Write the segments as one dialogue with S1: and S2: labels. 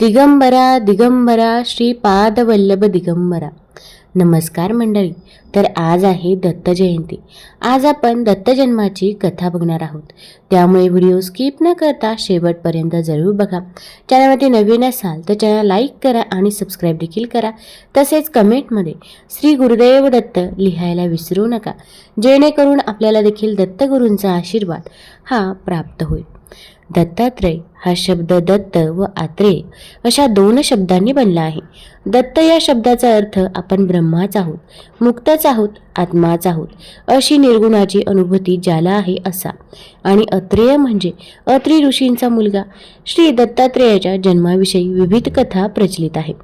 S1: दिगंबरा दिगंबरा श्रीपादवल्लभ दिगंबरा. नमस्कार मंडळी तर आज आहे दत्त जयंती. आज आपण दत्त जन्माची कथा बघणार आहोत. त्यामुळे व्हिडिओ स्किप न करता शेवटपर्यंत जरूर बघा. चॅनलमध्ये नवीन असाल तर चॅनल लाईक करा आणि सबस्क्राईब देखील करा. तसेच कमेंटमध्ये श्री गुरुदेव दत्त लिहायला विसरू नका. जेणेकरून आपल्याला देखील दत्तगुरूंचा आशीर्वाद हा प्राप्त होईल. दत्तात्रय हा शब्द दत्त व आत्रेय अशा दोन शब्दांनी बनला आहे. दत्त या शब्दाचा अर्थ आपण ब्रह्माच आहोत मुक्तच आहोत आत्माच आहोत अशी निर्गुणाची अनुभूती ज्याला आहे असा. आणि अत्रेय म्हणजे अत्री ऋषींचा मुलगा. श्री दत्तात्रेयाच्या जन्माविषयी विविध कथा प्रचलित आहे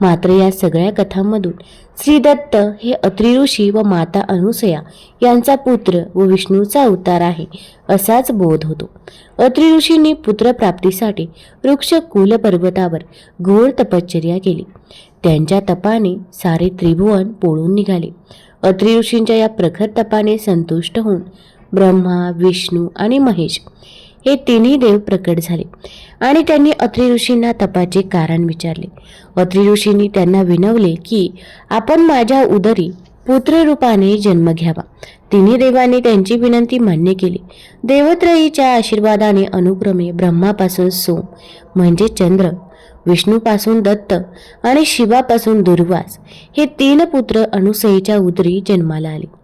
S1: मात्र या सगळ्या कथांमधून श्री दत्त हे अत्री ऋषी व माता अनुसया यांचा पुत्र व विष्णूचा अवतार आहे असाच बोध होतो. अत्री ऋषींनी पुत्रप्राप्तीसाठी वृक्ष कुल पर्वतावर घोर तपश्चर्या केली. त्यांच्या तपाने सारे त्रिभुवन पोळून निघाले. अत्रि ऋषींच्या या प्रखर तपाने संतुष्ट होऊन ब्रह्मा विष्णू आणि महेश हे तिन्ही देव प्रकट झाले आणि त्यांनी अत्रि ऋषींना तपाचे कारण विचारले. अत्रि ऋषींनी त्यांना विनवले की आपण माझ्या उदरी पुत्ररूपाने जन्म घ्यावा. तिन्ही देवांनी त्यांची विनंती मान्य केली. देवत्रयीच्या आशीर्वादाने अनुक्रमे ब्रह्मापासून सोम म्हणजे चंद्र विष्णूपासून दत्त आणि शिवापासून दुर्वास हे तीन पुत्र अनुसईच्या उदरी जन्माला आले.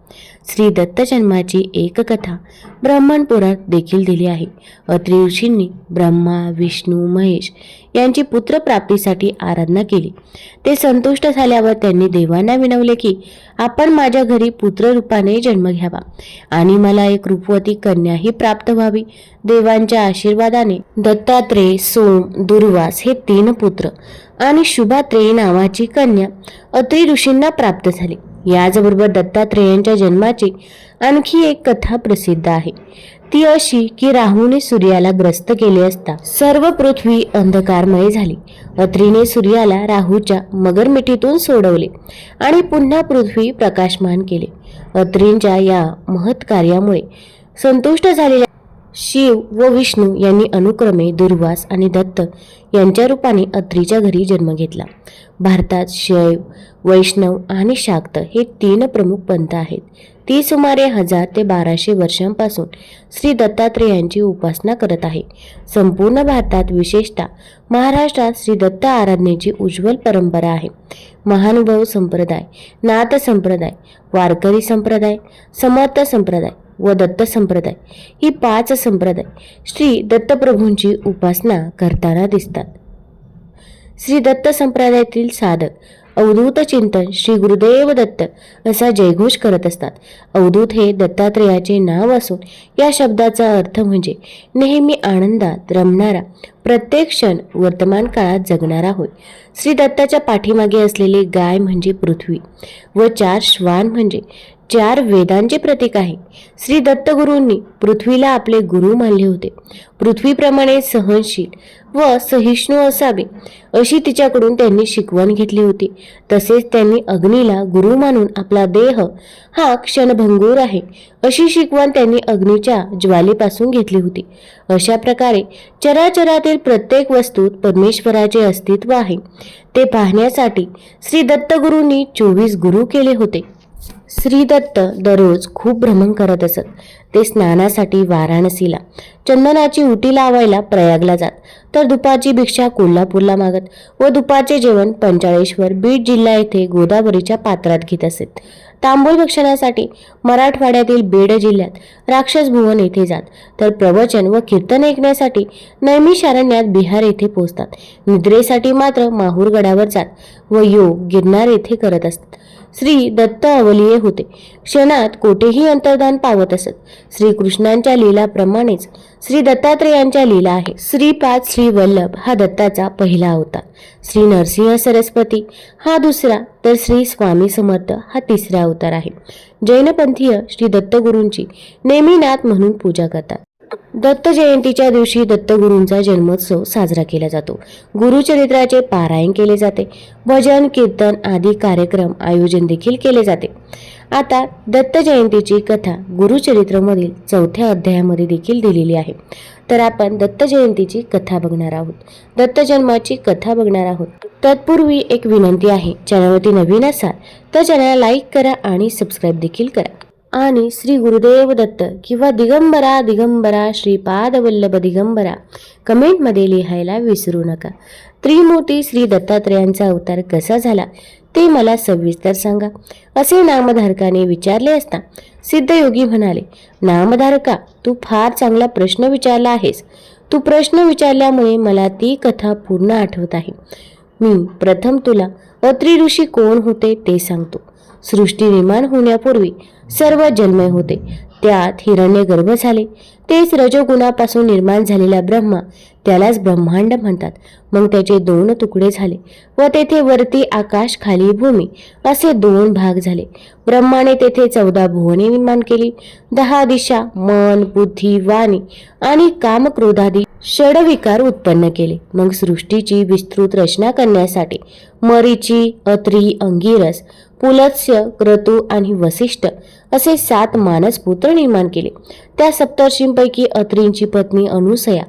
S1: श्री दत्त जन्माची एक कथा ब्राह्मणपुरात देखील दिली आहे. अत्री ऋषींनी ब्रह्मा विष्णू महेश यांची पुत्रप्राप्तीसाठी आराधना केली. ते संतुष्ट झाल्यावर त्यांनी देवांना विनवले की आपण माझ्या घरी पुत्ररूपाने जन्म घ्यावा आणि मला एक रूपवती कन्याही प्राप्त व्हावी. देवांच्या आशीर्वादाने दत्तात्रेय सोम दुर्वास हे तीन पुत्र आणि शुभात्रेय नावाची कन्या अत्री ऋषींना प्राप्त झाली. याचबरोबर दत्तात्रेयांच्या जन्माची आणखी एक कथा प्रसिद्ध आहे. ती अशी की राहूने सूर्याला ग्रस्त केले असता सर्व पृथ्वी अंधकारमय झाली. अत्रीने सूर्याला राहूच्या मगरमिठीतून सोडवले आणि पुन्हा पृथ्वी प्रकाशमान केले. अत्रींच्या या महत् कार्यामुळे संतुष्ट झालेल्या शिव व विष्णू यांनी अनुक्रमे दुर्वास आणि दत्त यांच्या रूपाने अत्रीच्या घरी जन्म घेतला. भारतात शैव वैष्णव आणि शाक्त हे तीन प्रमुख पंथ आहेत. ती सुमारे हजार ते बाराशे वर्षांपासून श्री दत्तात्रेयांची उपासना करत आहे. संपूर्ण भारतात विशेषतः महाराष्ट्रात श्री दत्त आराधनेची उज्ज्वल परंपरा आहे. महानुभाव संप्रदाय नाथ संप्रदाय वारकरी संप्रदाय समर्थ संप्रदाय व दत्त संप्रदाय ही पाच संप्रदाय श्री दत्तप्रभूंची उपासना करताना दिसतात. श्री दत्त संप्रदायातील साधक अवधूत चिंतन श्री गुरुदेव दत्त असा जयघोष करत असतात. अवधूत हे दत्तात्रेयाचे नाव असून या शब्दाचा अर्थ म्हणजे नेहमी आनंदात रमणारा प्रत्येक क्षण वर्तमान काळात जगणारा होय. श्री दत्ताच्या पाठीमागे असलेले गाय म्हणजे पृथ्वी व चार श्वान म्हणजे चार वेदांचे प्रतीक आहे. श्री दत्तगुरूंनी पृथ्वीला आपले गुरु मानले होते. पृथ्वीप्रमाणे सहनशील व सहिष्णू असावे अशी तिच्याकडून त्यांनी शिकवण घेतली होती. तसेच त्यांनी अग्नीला गुरु मानून आपला देह हा क्षणभंगूर आहे अशी शिकवण त्यांनी अग्नीच्या ज्वालेपासून घेतली होती. अशा प्रकारे चराचरातील प्रत्येक वस्तूत परमेश्वराचे अस्तित्व आहे. ते पाहण्यासाठी श्री दत्तगुरूंनी चोवीस गुरु केले होते. श्रीदत्त दररोज खूप भ्रमण करत असत. ते स्नानासाठी वाराणसीला चंदनाची उटी लावायला प्रयागला जात. तर दुपारची भिक्षा कोल्हापूरला मागत व दुपारचे जेवण पंचाळेश्वर बीड जिल्हा येथे गोदावरीच्या पात्रात घेत असत तांबूळ भक्षणासाठी मराठवाड्यातील बीड जिल्ह्यात राक्षस भुवन येथे जात. तर प्रवचन व कीर्तन ऐकण्यासाठी नैमिषारण्यात बिहार येथे पोहोचतात. निद्रेसाठी मात्र माहूरगडावर जात व योग गिरनार येथे करत असतात श्री दत्त अवलिये होते. क्षणात कोठेही अंतर्धान पावत असत. श्रीकृष्णांच्या लीलाप्रमाणेच श्री दत्तात्रेयांच्या लीला आहे. श्रीपाद श्री वल्लभ हा दत्ताचा पहिला अवतार श्री नरसिंह सरस्वती हा दुसरा तर श्री स्वामी समर्थ हा तिसरा अवतार आहे. जैनपंथीय श्री दत्तगुरूंची नेमीनाथ म्हणून पूजा करतात. दत्त जयंतीच्या दिवशी दत्तगुरूंचा जन्मोत्सव साजरा केला जातो. गुरुचरित्राचे पारायण केले जाते. भजन कीर्तन आदी कार्यक्रम आयोजन देखील केले जाते. आता दत्त जयंतीची कथा गुरुचरित्रमधील चौथ्या अध्यायामध्ये देखील दिलेली आहे. तर आपण दत्त जयंतीची कथा बघणार आहोत. दत्त जन्माची कथा बघणार आहोत. तत्पूर्वी एक विनंती आहे. चॅनलवरती नवीन असाल तर चॅनलला लाईक करा आणि सबस्क्राईब देखील करा. आणि श्री गुरुदेव दत्त किंवा दिगंबरा दिगंबरा श्रीपाद वल्लभ दिगंबरा कमेंटमध्ये लिहायला विसरू नका. त्रिमूर्ती श्री दत्तात्रयांचा अवतार कसा झाला ते मला सविस्तर सांगा. असे नामधारकाने विचारले असता सिद्धयोगी म्हणाले नामधारका तू फार चांगला प्रश्न विचारला आहेस. तू प्रश्न विचारल्यामुळे मला ती कथा पूर्ण आठवत आहे. मी प्रथम तुला अत्रि ऋषी कोण होते ते सांगतो. सृष्टी निर्माण होण्यापूर्वी सर्व जन्मय होते. त्यात हिरण्य गर्भ झाले. तेच रजोगुणापासून निर्माण झालेला ब्रह्मा त्यालाच ब्रह्मांड म्हणतात. मग त्याचे दोन तुकडे झाले व तेथे वरती आकाश खाली भूमी असे दोन भाग झाले. ब्रह्माने तेथे चौदा भुवने निर्माण केली. दहा दिशा मन बुद्धी वाणी आणि कामक्रोधादी षडविकार उत्पन्न केले. मग सृष्टीची विस्तृत रचना करण्यासाठी मरीची अत्री अंगिरस पुलत्स्य क्रतू आणि वसिष्ठ असे सात मानस पुत्र निर्माण केले. त्या सप्तर्षींपैकी अत्रींची पत्नी अनुसया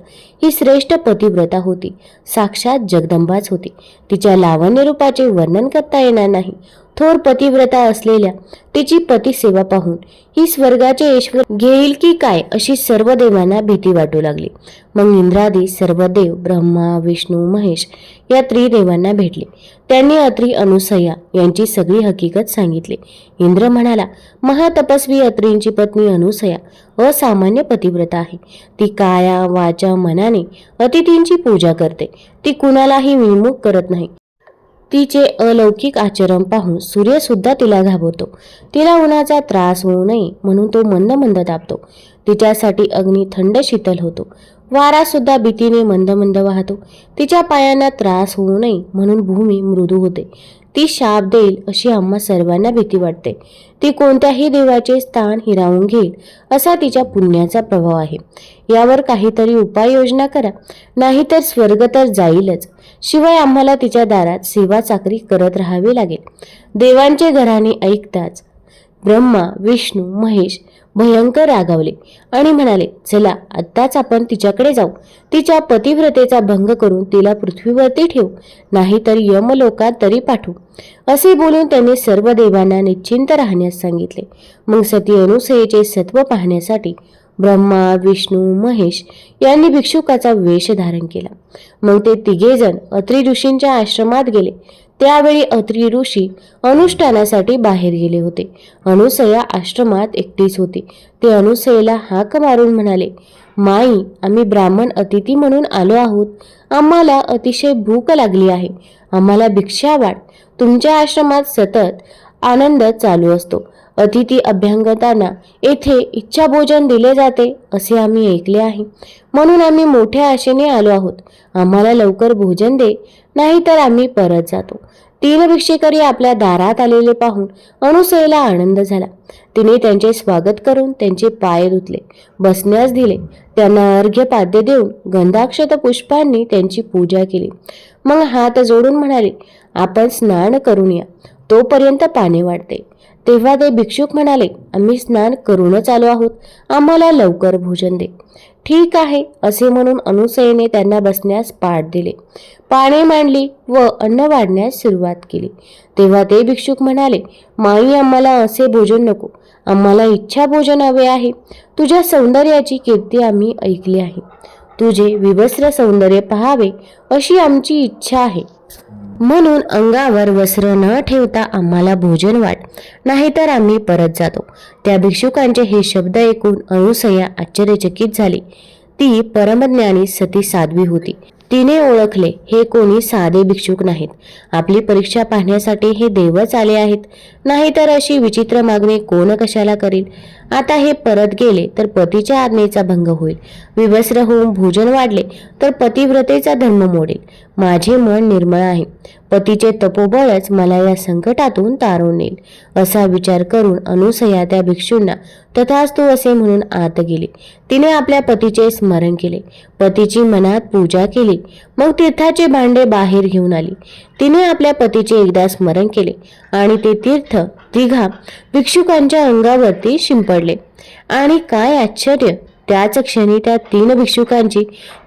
S1: ही श्रेष्ठ पतिव्रता होती. साक्षात जगदंबाच होती. तिच्या लावण्य रूपाचे वर्णन करता येणार नाही. थोर पतिव्रता असलेल्या तिची पतिसेवा पाहून ही स्वर्गाचे ईश्वर घेईल की काय अशी सर्व देवांना भीती वाटू लागली. मग इंद्रादी सर्व देव ब्रह्मा विष्णू महेश या त्रिदेवांना भेटले. त्यांनी अत्री अनुसया यांची सगळी हकीकत सांगितली. इंद्र म्हणाला महातपस्वी अत्रींची पत्नी अनुसया असामान्य पतिव्रता आहे. ती काया वाचा मनाने अतिथींची पूजा करते. ती कुणालाही विमुख करत नाही. तिचे अलौकिक आचरण पाहून सूर्य सुद्धा तिला घाबरतो. तिला उन्हाचा त्रास होऊ नये म्हणून तो मंद मंद दाबतो. तिच्यासाठी अग्नी थंड शीतल होतो. वारा सुद्धा भीतीने मंद मंद वाहतो. तिच्या पायांना त्रास होऊ नये म्हणून भूमी मृदू होते. ती शाप देईल अशी आम्हा सर्वांना भीती वाटते. ती कोणत्याही देवाचे स्थान हिरावून घेईल असा तिच्या पुण्याचा प्रभाव आहे. यावर काहीतरी उपाययोजना करा नाहीतर स्वर्ग तर जाईलच. शिवाय आम्हाला तिच्या दारात सेवा चाकरी करत राहावी लागेल. देवांचे घराणे ऐकताच ब्रह्मा विष्णू महेश भयंकर रागावले आणि म्हणाले चला आत्ताच आपण तिच्याकडे जाऊ. तिच्या पतिव्रतेचा भंग करून तिला पृथ्वीवरती ठेवू. नाहीतर यमलोकात तरी पाठवू. असे बोलून त्यांनी सर्व देवांना निश्चिंत राहण्यास सांगितले. मग सती अनुसयेचे सत्व पाहण्यासाठी ब्रह्मा विष्णू महेश यांनी भिक्षुकाचा वेश धारण केला. मग ते तिघेजण अत्रि ऋषींच्या आश्रमात गेले. त्यावेळी अत्री ऋषी अनुष्ठानासाठी बाहेर गेले होते. अनुसया आश्रमात एकटीच होती. ते अनुसयेला हाक मारून म्हणाले माई आम्ही ब्राह्मण अतिथी म्हणून आलो आहोत. आम्हाला अतिशय भूक लागली आहे. आम्हाला भिक्षा वाढ. तुमच्या आश्रमात सतत आनंद चालू असतो. अतिथी अभ्यंगतांना येथे इच्छा भोजन दिले जाते असे आम्ही ऐकले आहे. म्हणून आम्ही मोठ्या आशेने आलो आहोत. आम्हाला लवकर भोजन दे नाहीतर आम्ही परत जातो. तीन भिक्षेकरी आपल्या दारात आलेले पाहून अनुसयेला आनंद झाला. तिने त्यांचे स्वागत करून त्यांचे पाय धुतले बसण्यास दिले. त्यांना अर्घ्य पाद्य देऊन गंधाक्षत पुष्पांनी त्यांची पूजा केली. मग हात जोडून म्हणाले आपण स्नान करून या. तोपर्यंत पाणी वाढते. तेव्हा ते भिक्षुक म्हणाले आम्ही स्नान करूनच आलो आहोत. आम्हाला लवकर भोजन दे. ठीक आहे असे म्हणून अनुसयेने त्यांना बसण्यास पाठ दिले. पाने मांडली व अन्न वाढण्यास सुरुवात केली. तेव्हा ते भिक्षुक म्हणाले माई आम्हाला असे भोजन नको. आम्हाला इच्छा भोजन हवे आहे. तुझ्या सौंदर्याची कीर्ती आम्ही ऐकली आहे. तुझे विवस्त्र सौंदर्य पहावे अशी आमची इच्छा आहे. म्हणून अंगावर वस्त्र न ठेवता आम्हाला भोजन वाट. नाहीतर आम्ही परत जातो. त्या भिक्षुकांचे हे शब्द ऐकून अनुसया आश्चर्यचकित झाली. ती परमज्ञानी सती साध्वी होती. तिने ओळखले हे कोणी साधे भिक्षुक नाहीत. आपली परीक्षा पाहण्यासाठी हे देवच आले आहेत. नाहीतर अशी विचित्र मागणी कोण कशाला करील आता हे परत गेले तर पतीच्या आज्ञेचा भंग होईल. विवस्त्र होऊन भोजन वाढले तर पतिव्रतेचा धर्म मोडेल. माझे मन निर्मळ आहे. पतीचे तपोबळच मला या संकटातून तारून नेईल. असा विचार करून अनुसया त्या भिक्षूंना तथास्तु असे म्हणून आत गेली. तिने आपल्या पतीचे स्मरण केले. पतीची मनात पूजा केली. मग तीर्थाचे भांडे बाहेर घेऊन आली. तिने आपल्या पतीचे एकदा स्मरण केले आणि ते तीर्थ तिघा भिक्षुकांच्या अंगावरती शिंपडले. आणि काय आश्चर्य! त्याच क्षणी त्या तीन भिक्षुकांची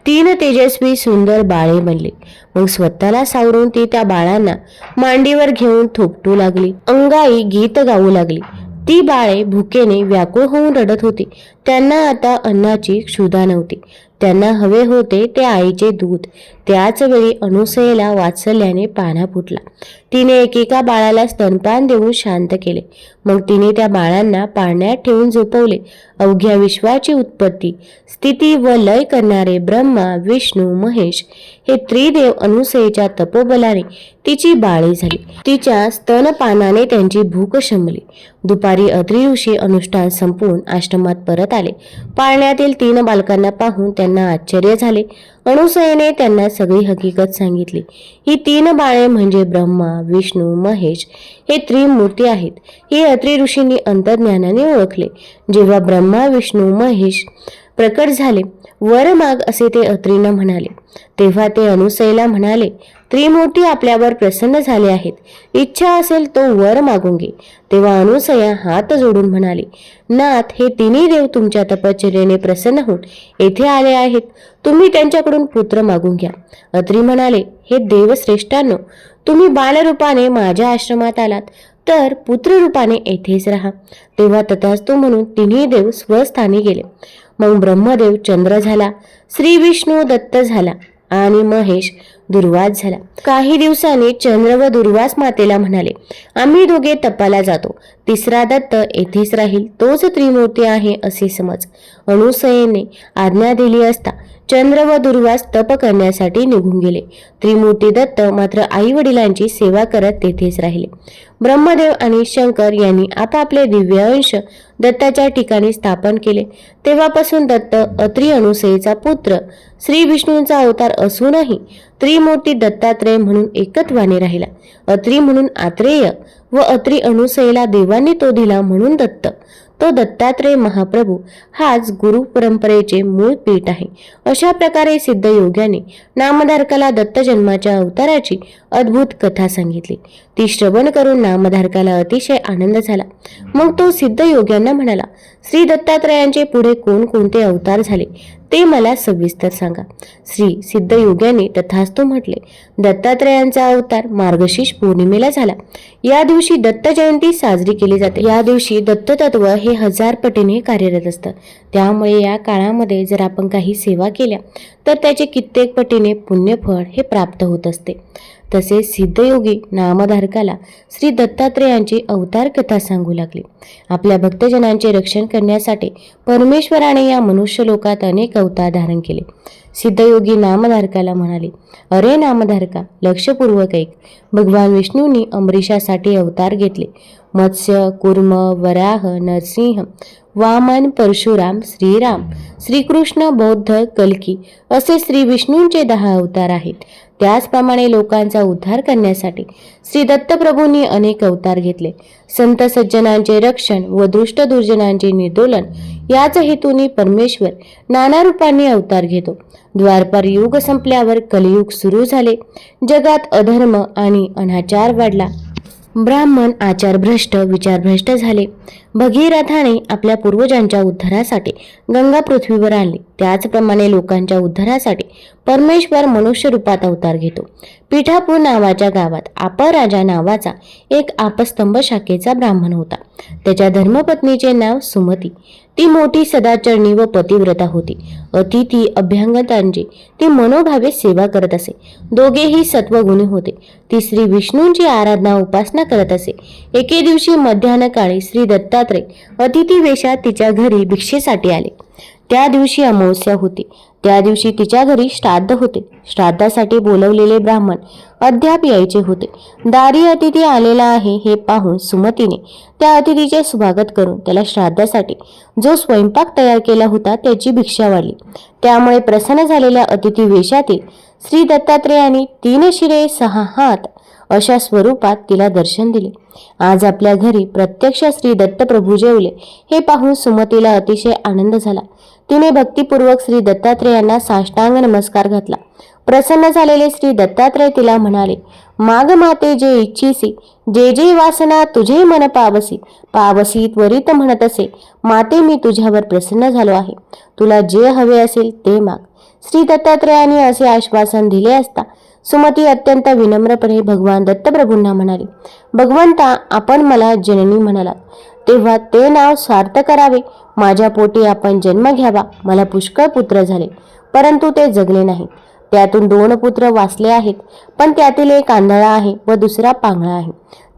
S1: तीन तेजस्वी सुंदर बाळे बनली. मग स्वतःला सावरून ती त्या बाळांना मांडीवर घेऊन थोपटू लागली. अंगाई गीत गाऊ लागली. ती बाळे भुकेने व्याकुळ होऊन रडत होती. त्यांना आता अन्नाची क्षुधा नव्हती. त्यांना हवे होते ते आईचे दूध. त्याच वेळी अनुसयेला वात्सल्याने पाना फुटला. तिने एकेका बाळाला स्तनपान देऊन शांत केले. मग तिने त्या बाळांना पाळण्यात ठेवून झोपवले. अवघ्या विश्वाची उत्पत्ती. स्थिती व लय करणारे ब्रह्मा विष्णू महेश हे त्रिदेव अनुसयेच्या तपोबलाने तिची बाळी झाली. तिच्या स्तनपानाने त्यांची भूक शमली. दुपारी अत्रिऋषी अनुष्ठान संपवून आश्रमात परत आले. पाळण्यातील तीन बालकांना पाहून त्यांना आश्चर्य झाले. अनुसयेने त्यांना सगळी हकीकत सांगितली. ही तीन बाळे म्हणजे ब्रह्मा विष्णू महेश हे त्रिमूर्ती आहेत. हे अत्रि ऋषींनी अंतर्ज्ञानाने ओळखले. जेव्हा ब्रह्मा विष्णू महेश प्रकट झाले वर माग असे ते अत्रींना म्हणाले. तेव्हा ते अनुसयला म्हणाले त्रिमूर्ती आपल्यावर प्रसन्न झाले आहेत. इच्छा असेल तो वर मागून घे. तेव्हा अनुसया हात जोडून म्हणाली नाथ हे तिन्ही देव तुमच्या तपश्चर्येने प्रसन्न होऊन येथे आले आहेत. तुम्ही त्यांच्याकडून पुत्र मागून घ्या. अत्री म्हणाले हे देवश्रेष्ठांनो तुम्ही बालरूपाने माझ्या आश्रमात आलात. तर पुत्ररूपाने येथेच राहा. तेव्हा तथास्तु म्हणून तिन्ही देव स्वस्थानी गेले. मग ब्रह्मदेव चंद्र झाला श्री विष्णू दत्त झाला आणि महेश दुर्वास झाला. काही दिवसांनी चंद्र व दुर्वास मातेला म्हणाले आम्ही दोघे तपाला जातो. तिसरा दत्त येथेच राहील. तोच त्रिमूर्ती आहे असे समज. अनुसयेने आज्ञा दिली असता चंद्र व दुर्वास तप करण्यासाठी निघून गेले. त्रिमूर्ती दत्त मात्र आई वडिलांची सेवा करत तेथेच राहिले. ब्रह्मदेव आणि शंकर यांनी आपापले दिव्य अंश दत्ताच्या ठिकाणी स्थापन केले. तेव्हापासून दत्त अत्री अनुसयीचा पुत्र श्री विष्णूंचा अवतार असूनही त्रिमूर्ती दत्तात्रेय म्हणून एकत्वाने राहिला. अत्री म्हणून आत्रेय व अत्री अनुसयेला देवांनी तो दिला म्हणून दत्त. तो दत्तात्रेय महाप्रभू हाच गुरु परंपरेचे मूळ पीठ आहे. अशा प्रकारे सिद्ध योग्याने नामधारकाला दत्त जन्माच्या अवताराची अद्भुत कथा सांगितली. ती श्रवण करून नामधारकाला अतिशय आनंद झाला. मग तो सिद्ध योग्यांना म्हणाला श्री दत्तात्रयांचे पुढे कोणकोणते अवतार झाले ते मला सविस्तर सांगा. श्री सिद्ध योग्याने तथास्तु म्हटले दत्तात्रयांचा अवतार मार्गशीर्ष पौर्णिमेला झाला. या दिवशी दत्त जयंती साजरी केली जाते. या दिवशी दत्ततत्व हे हजार पटीने कार्यरत असतं. त्यामुळे या काळामध्ये जर आपण काही सेवा केल्या तर त्याचे कित्येक पटीने पुण्यफळ हे प्राप्त होत असते. तसेच सिद्धयोगी नामधारकाला श्री दत्तात्रेयांची अवतार कथा सांगू लागली. आपल्या भक्तजनांचे रक्षण करण्यासाठी परमेश्वराने या मनुष्य लोकात अनेक अवतार धारण केले. सिद्धयोगी नामधारकाला म्हणाले अरे नामधारका लक्षपूर्वक ऐक. भगवान विष्णूंनी अमरीशासाठी अवतार घेतले. मत्स्य कुर्म वराह नरसिंह वामन परशुराम श्रीराम श्रीकृष्ण बौद्ध कल्की असे श्री विष्णूंचे दहा अवतार आहेत. त्याचप्रमाणे लोकांचा उद्धार करण्यासाठी श्री दत्तप्रभूंनी अनेक अवतार घेतले. संत सज्जनांचे रक्षण व दुष्ट दुर्जनांचे निर्दोलन याच हेतूने परमेश्वर नाना रूपांनी अवतार घेतो. द्वारपार युग संपल्यावर कलियुग सुरू झाले. जगात अधर्म आणि अनाचार वाढला. ब्राह्मण आचारभ्रष्ट विचारभ्रष्ट झाले. भगीरथाने आपल्या पूर्वजांच्या उद्धारासाठी गंगा पृथ्वीवर आणली. त्याचप्रमाणे लोकांच्या उद्धारासाठी परमेश्वर मनुष्य रूपात अवतार घेतो. पिठापूर नावाच्या गावात आपराजा नावाचा एक आपस्तंभ शाखेचा ब्राह्मण होता. त्याच्या धर्मपत्नीचे नाव सुमती. ती मोठी सदाचरणी व पतिव्रता होती. अतिथी अभ्यंगतांची ती मनोभावे सेवा करत असे. दोघेही सत्वगुणी होते. ती श्री विष्णूंची आराधना उपासना करत असे. एके दिवशी मध्यान्हकाळी श्री दत्ता दत्तात्रय अतिथी वेशात तिच्या घरी भिक्षेसाठी आले. त्या दिवशी अमावस्या होती. त्या दिवशी तिच्या घरी श्राद्ध होते. श्राद्धासाठी बोलवलेले ब्राह्मण अद्याप यायचे होते. दारी अतिथी आलेला आहे हे पाहून सुमतीने त्या अतिथीचे स्वागत करून त्याला श्राद्धासाठी जो स्वयंपाक तयार केला होता त्याची भिक्षा वाढली. त्यामुळे प्रसन्न झालेल्या अतिथी वेशातील श्री दत्तात्रेयांनी तीन शिरे सहा हात अशा स्वरूपात तिला दर्शन दिले. आज आपल्या घरी प्रत्यक्ष श्री दत्तप्रभू जेवले हे पाहून सुमतीला अतिशय आनंद झाला. तिने भक्तिपूर्वक श्री दत्तात्रेयांना साष्टांग नमस्कार घातला. प्रसन्न झालेले श्री दत्तात्रय तिला म्हणाले माग माते जे इच्छिसी जे जे वासना तुझे मन पावसी पावसी त्वरित म्हणत असे माते मी तुझ्यावर प्रसन्न झालो आहे. तुला जे हवे असेल ते माग. श्री दत्तात्रयाने असे आश्वासन दिले असता सुमती अत्यंत विनम्रपणे भगवान दत्तप्रभूंना म्हणाली भगवंता आपण मला जननी म्हणाला तेव्हा ते नाव सार्थ करावे. माझ्या पोटी आपण जन्म घ्यावा. मला पुष्कळ पुत्र झाले परंतु ते जगले नाही त्यातून दोन पुत्र वाचले आहेत पण त्यातील एक आंधळा आहे व दुसरा पांगळा आहे.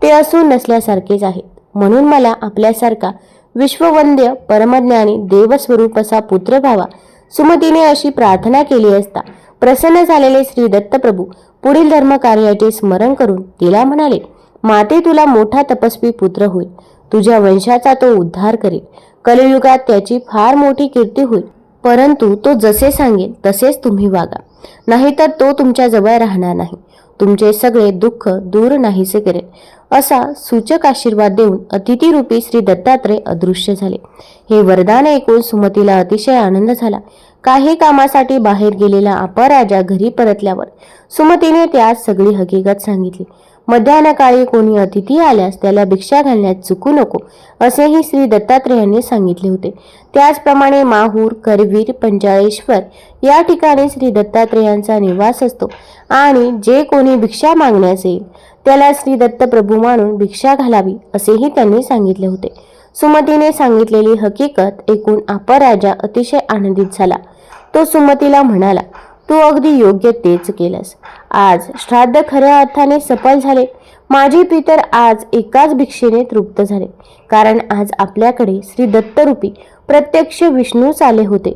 S1: ते असून नसल्यासारखेच आहेत. म्हणून मला आपल्यासारखा विश्ववंद्य परमज्ञानी देवस्वरूप असा पुत्र व्हावा. सुमतीने अशी प्रार्थना केली असता प्रसन्न झालेले श्री दत्तप्रभू पुढील धर्मकार्याचे स्मरण करून तिला म्हणाले माते तुला मोठा तपस्वी पुत्र होईल. तुझ्या वंशाचा तो उद्धार करेल. कलियुगात त्याची फार मोठी कीर्ती होईल. परंतु तो जसे सांगेल तसेच तुम्ही वागा. नाहीतर तो तुमच्या जवळ राहणार नाही. तुमचे सगळे दुःख दूर नाहीसे करेल. असा सूचक आशीर्वाद देऊन अतिथीरूपी श्री दत्तात्रय अदृश्य झाले. हे वरदान ऐकून सुमतीला अतिशय आनंद झाला. काही कामासाठी बाहेर गेलेला अपराजा घरी परतल्यावर सुमतीने त्यास सगळी हकीकत सांगितली. मध्यान्हकाळी कोणी अतिथी आल्यास त्याला भिक्षा घालण्यात चुकू नको असेही श्री दत्तात्रेयांनी सांगितले होते. त्याचप्रमाणे माहूर करवीर पंचाळेश्वर या ठिकाणी श्री दत्तात्रेयांचा निवास असतो आणि जे कोणी भिक्षा मागण्यास येईल त्याला श्री दत्तप्रभू मानून भिक्षा घालावी असेही त्यांनी सांगितले होते. सुमतीने सांगितलेली हकीकत ऐकून अपराजा अतिशय आनंदित झाला. तो सुमतीला म्हणाला तू अगदी योग्य तेच केलंस. आज श्राद्ध खऱ्या अर्थाने सफल झाले. माझे पितर आज एकाच भिक्षेने तृप्त झाले. कारण आज आपल्याकडे श्री दत्तरूपी प्रत्यक्ष विष्णूच आले होते.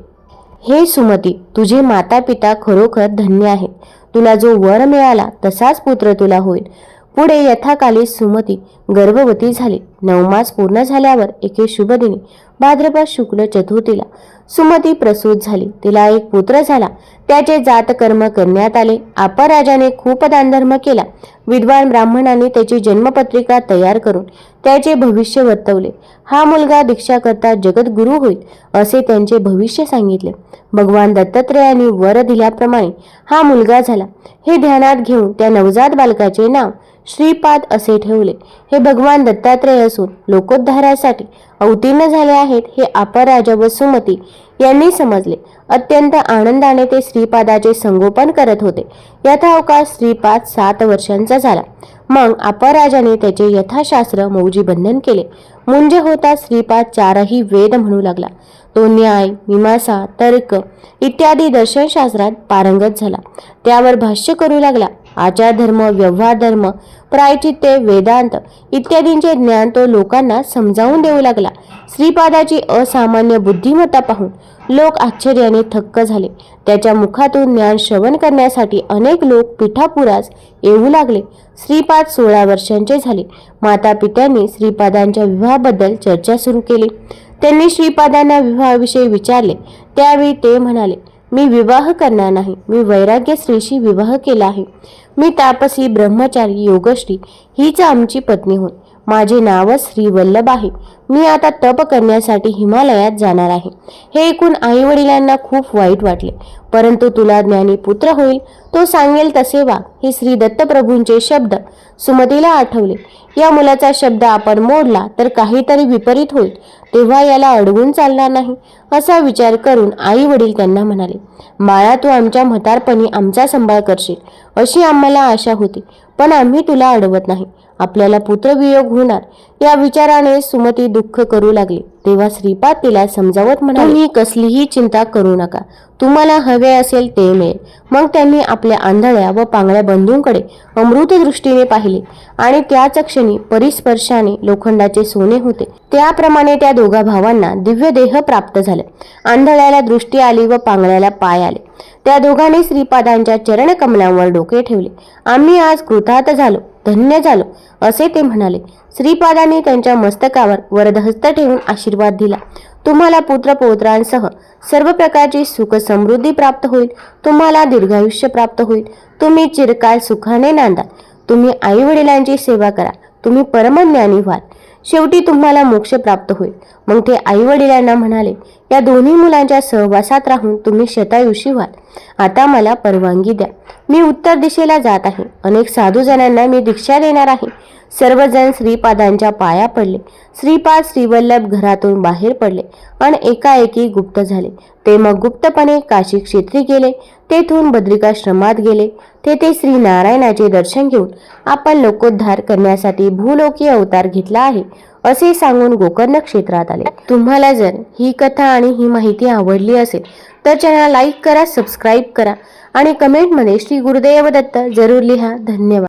S1: हे सुमती तुझे माता पिता खरोखर धन्य आहेत तुला जो वर मिळाला तसाच पुत्र तुला होईल. पुढे यथाकाली सुमती गर्भवती झाली. नवमास पूर्ण झाल्यावर एके शुभदिनी भाद्रपद शुक्ल चतुर्थीला सुमती प्रसूत झाली. तिला एक पुत्र झाला. त्याचे जातकर्म करण्यात आले. अपराजाने खूप दानधर्म केला. विद्वान ब्राह्मणांनी त्याची जन्मपत्रिका तयार करून त्याचे भविष्य वर्तवले. हा मुलगा दीक्षा करता जगद्गुरू होईल असे त्यांचे भविष्य सांगितले. भगवान दत्तात्रयाने वर दिल्याप्रमाणे हा मुलगा झाला. हे ध्यानात घेऊन त्या नवजात बालकाचे नाव श्रीपाद असे ठेवले. हे भगवान दत्तात्रय असून लोकोद्धारासाठी अवतीर्ण झाले आहेत हे अपराजा व सुमती यांनी समजले. अत्यंत आनंदाने ते श्रीपादाचे संगोपन करत होते. यथावकाश श्रीपाद सात वर्षांचा झाला. मग अपराजाने त्याचे यथाशास्त्र मौजी बंधन केले. मुंज होता श्रीपाद चारही वेद म्हणू लागला. तो न्याय मीमांसा तर्क इत्यादी दर्शनशास्त्रात पारंगत झाला. त्यावर भाष्य करू लागला. आचारधर्म व्यवहारधर्म व्यवहार धर्म प्रायचित्ते वेदांत इत्यादींचे ज्ञान तो लोकांना समजावून देऊ लागला. श्रीपादाची असामान्य बुद्धिमत्ता पाहून लोक आश्चर्याने थक्क झाले. त्याच्या मुखातून ज्ञान श्रवण करण्यासाठी अनेक लोक पिठापुरास येऊ लागले. श्रीपाद सोळा वर्षांचे झाले. माता पित्यांनी श्रीपादांच्या विवाहाबद्दल चर्चा सुरू केली. त्यांनी श्रीपादांना विवाहाविषयी विचारले. त्यावेळी ते म्हणाले मी विवाह करणार नाही. मी वैराग्य स्त्रीशी विवाह केला आहे. मी तापसी ब्रह्मचारी योगश्री हीच आमची पत्नी होय माझे नावच श्री वल्लभ आहे. मी आता तप करण्यासाठी हिमालयात जाणार आहे. हे ऐकून आई वडिलांना खूप वाईट वाटले. परंतु तुला ज्ञानी पुत्र होईल. तो सांगेल तसे वा हे श्री दत्तप्रभूंचे शब्द सुमतीला आठवले. या मुलाचा शब्द आपण मोडला तर काहीतरी विपरीत होईल. तेव्हा याला अडवून चालणार नाही असा विचार करून आई वडील त्यांना म्हणाले बाळा तू आमच्या म्हातारपणी आमचा सांभाळ करशील अशी आम्हाला आशा होती. पण आम्ही तुला अडवत नाही. आपल्याला पुत्रवियोग होणार. या विचाराने सुमती दुःख करू लागली. तेव्हा श्रीपाद तिला समजावत म्हणाली कसलीही चिंता करू नका. तुम्हाला हवे असेल ते मिळेल. मग त्यांनी आपल्या आंधळ्या व पांगळ्या बंधूंकडे अमृत दृष्टीने पाहिले आणि त्याच क्षणी परिस्पर्शाने लोखंडाचे सोने होते. त्याप्रमाणे त्या दोघा भावांना दिव्य देह प्राप्त झाले. आंधळ्याला दृष्टी आली व पांगळ्याला पाय आले. त्या दोघांनी श्रीपादांच्या चरणकमलांवर डोके ठेवले. आम्ही आज कृतार्थ झालो धन्य झालो असे ते म्हणाले. श्रीपादांनी त्यांच्या मस्तकावर वरदहस्त ठेवून आशीर्वाद दिला. तुम्हाला पुत्र पौत्रांसह सर्व प्रकारची सुख समृद्धी प्राप्त होईल. तुम्हाला दीर्घायुष्य प्राप्त होईल. तुम्ही चिरकाल सुखाने नांदाल तुम्ही आई वडिलांची सेवा करा. तुम्ही परमज्ञानी व्हाल. शेवटी तुम्हाला मोक्ष प्राप्त होईल. मग ते आई वडिलांना म्हणाले या दोन्ही मुलांच्या सहवासात राहून तुम्ही शतायुषी व्हाल. आता मला परवानगी द्या. मी उत्तर दिशेला जात आहे. अनेक साधू जणांना मी दीक्षा देणार आहे. सर्वजण श्रीपादांच्या पाया पडले. श्रीपाद श्रीवल्लभ घरातून बाहेर पडले आणि एकाएकी गुप्त झाले. ते मग गुप्तपणे काशी क्षेत्री गेले. तेथून बद्रिकाश्रमात गेले. तेथे श्री नारायणाचे दर्शन घेऊन आपण लोकोद्धार करण्यासाठी भूलोकी अवतार घेतला आहे असे सांगून गोकर्ण क्षेत्रात आले. तुम्हाला जर ही कथा आणि ही माहिती आवडली असेल तर चॅनल लाईक करा सबस्क्राईब करा आणि कमेंटमध्ये श्री गुरुदेव दत्त जरूर लिहा. धन्यवाद.